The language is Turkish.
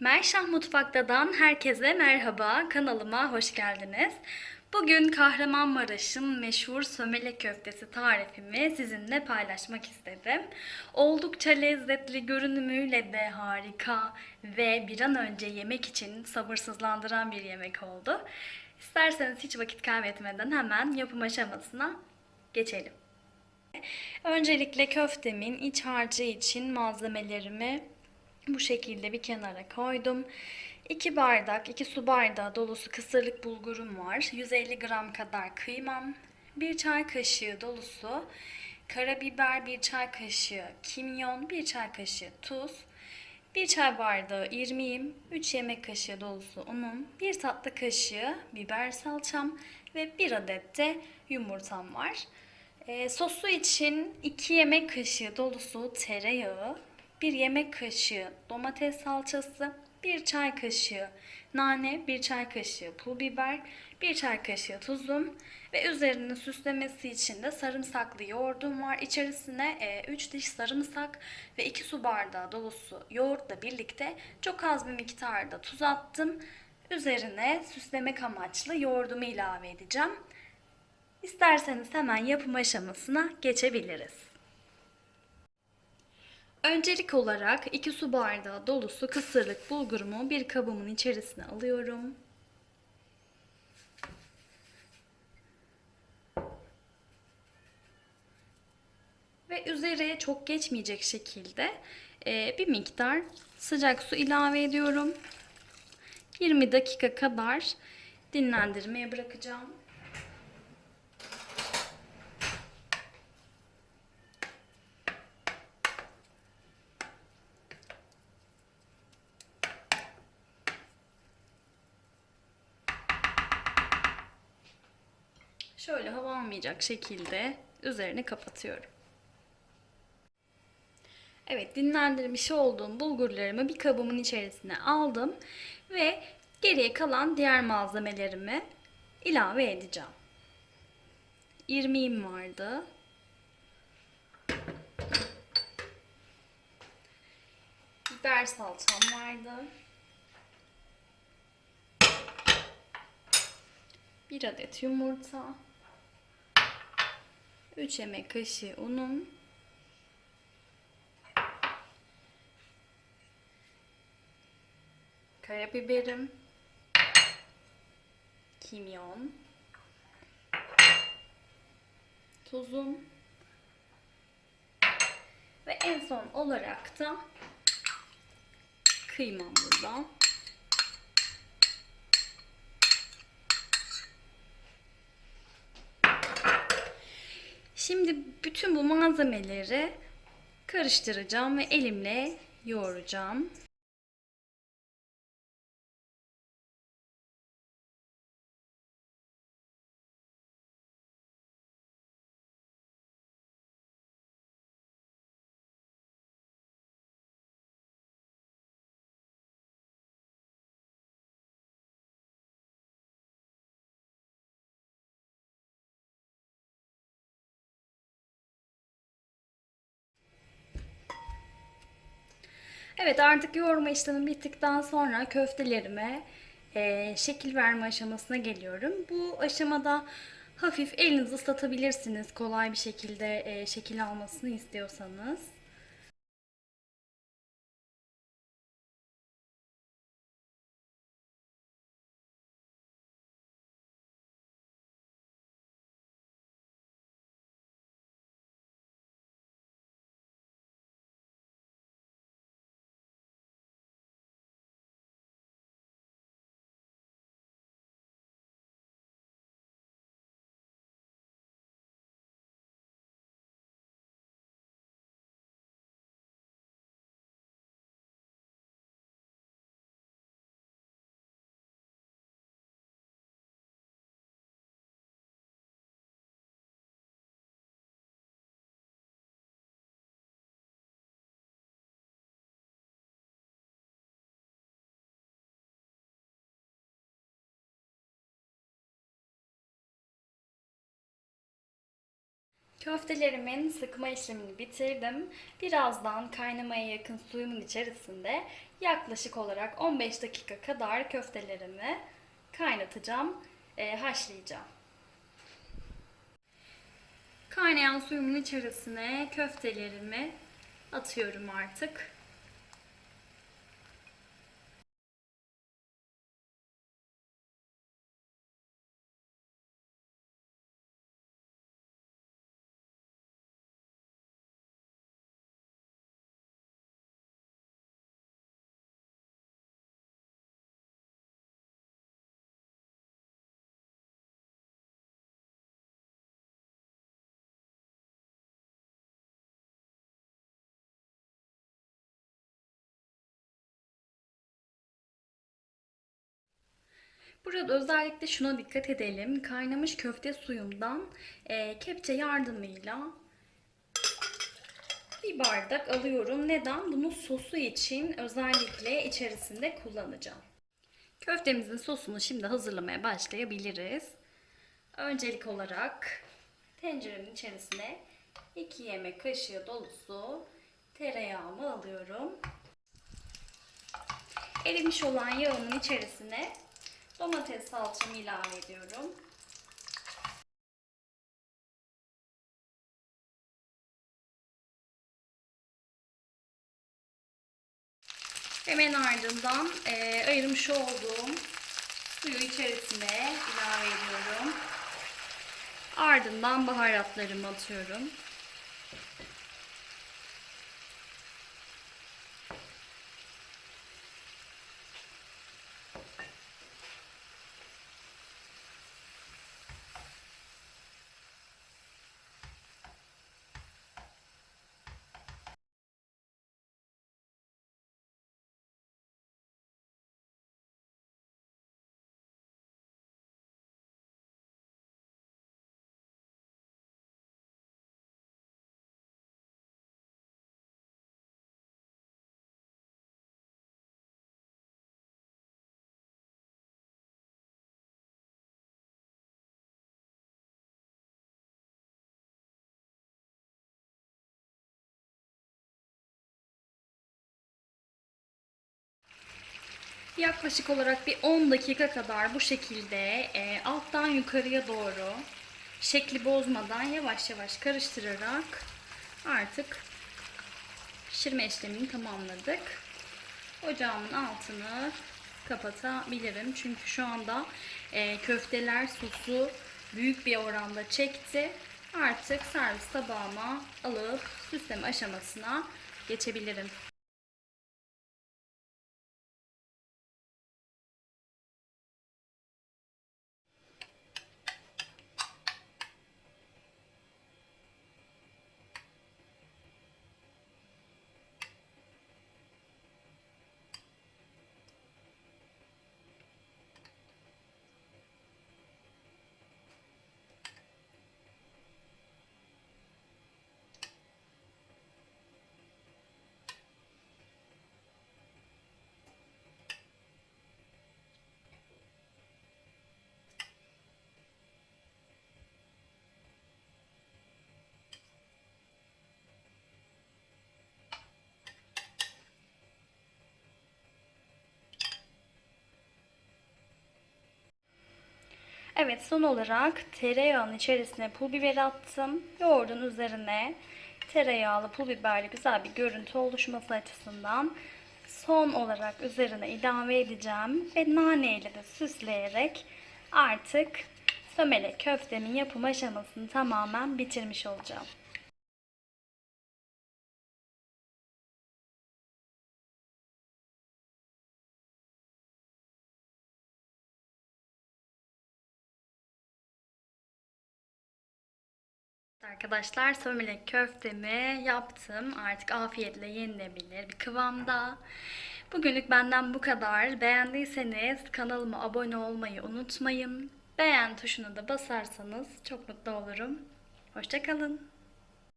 Merşah Mutfakta'dan herkese merhaba. Kanalıma hoş geldiniz. Bugün Kahramanmaraş'ın meşhur sömele köftesi tarifimi sizinle paylaşmak istedim. Oldukça lezzetli görünümüyle de harika ve bir an önce yemek için sabırsızlandıran bir yemek oldu. İsterseniz hiç vakit kaybetmeden hemen yapım aşamasına geçelim. Öncelikle köftemin iç harcı için malzemelerimi bu şekilde bir kenara koydum. 2 bardak, 2 su bardağı dolusu kısırlık bulgurum var. 150 gram kadar kıymam. 1 çay kaşığı dolusu karabiber, 1 çay kaşığı kimyon, 1 çay kaşığı tuz, 1 çay bardağı irmiğim, 3 yemek kaşığı dolusu unum, 1 tatlı kaşığı biber salçam ve 1 adet de yumurtam var. Ee, sosu için 2 yemek kaşığı dolusu tereyağı, 1 yemek kaşığı domates salçası, 1 çay kaşığı nane, 1 çay kaşığı pul biber, 1 çay kaşığı tuzum ve üzerine süslemesi için de sarımsaklı yoğurdum var. İçerisine 3 diş sarımsak ve 2 su bardağı dolusu yoğurtla birlikte çok az bir miktarda tuz attım. Üzerine süslemek amaçlı yoğurdumu ilave edeceğim. İsterseniz hemen yapım aşamasına geçebiliriz. Öncelik olarak 2 su bardağı dolusu kısırlık bulgurumu bir kabımın içerisine alıyorum. Ve üzeri çok geçmeyecek şekilde e, bir miktar sıcak su ilave ediyorum. 20 dakika kadar dinlendirmeye bırakacağım. Hava almayacak şekilde üzerini kapatıyorum. Evet dinlendirmiş olduğum bulgurlarımı bir kabımın içerisine aldım ve geriye kalan diğer malzemelerimi ilave edeceğim. İrmiğim vardı. Biber salçam vardı. Bir adet yumurta. 3 yemek kaşığı unum. Karabiberim. Kimyon. Tuzum. Ve en son olarak da kıymam burada. Şimdi bütün bu malzemeleri karıştıracağım ve elimle yoğuracağım. Evet artık yoğurma işlemi bittikten sonra köftelerime e, şekil verme aşamasına geliyorum. Bu aşamada hafif elinizi ıslatabilirsiniz kolay bir şekilde e, şekil almasını istiyorsanız. Köftelerimin sıkma işlemini bitirdim. Birazdan kaynamaya yakın suyumun içerisinde yaklaşık olarak 15 dakika kadar köftelerimi kaynatacağım, e, haşlayacağım. Kaynayan suyumun içerisine köftelerimi atıyorum artık. Burada özellikle şuna dikkat edelim. Kaynamış köfte suyumdan e, kepçe yardımıyla bir bardak alıyorum. Neden? Bunu sosu için özellikle içerisinde kullanacağım. Köftemizin sosunu şimdi hazırlamaya başlayabiliriz. Öncelik olarak tenceremin içerisine 2 yemek kaşığı dolusu tereyağımı alıyorum. Erimiş olan yağımın içerisine domates salçamı ilave ediyorum. Hemen ardından e, ayırmış olduğum suyu içerisine ilave ediyorum. Ardından baharatlarımı atıyorum. Yaklaşık olarak bir 10 dakika kadar bu şekilde e, alttan yukarıya doğru şekli bozmadan yavaş yavaş karıştırarak artık pişirme işlemini tamamladık. Ocağımın altını kapatabilirim. Çünkü şu anda e, köfteler sosu büyük bir oranda çekti. Artık servis tabağıma alıp süsleme aşamasına geçebilirim. Evet son olarak tereyağının içerisine pul biber attım. Yoğurdun üzerine tereyağlı pul biberli güzel bir görüntü oluşması açısından son olarak üzerine ilave edeceğim ve nane ile de süsleyerek artık sömele köftemin yapım aşamasını tamamen bitirmiş olacağım. Arkadaşlar sömele köftemi yaptım. Artık afiyetle yenilebilir bir kıvamda. Bugünlük benden bu kadar. Beğendiyseniz kanalıma abone olmayı unutmayın. Beğen tuşuna da basarsanız çok mutlu olurum. Hoşçakalın.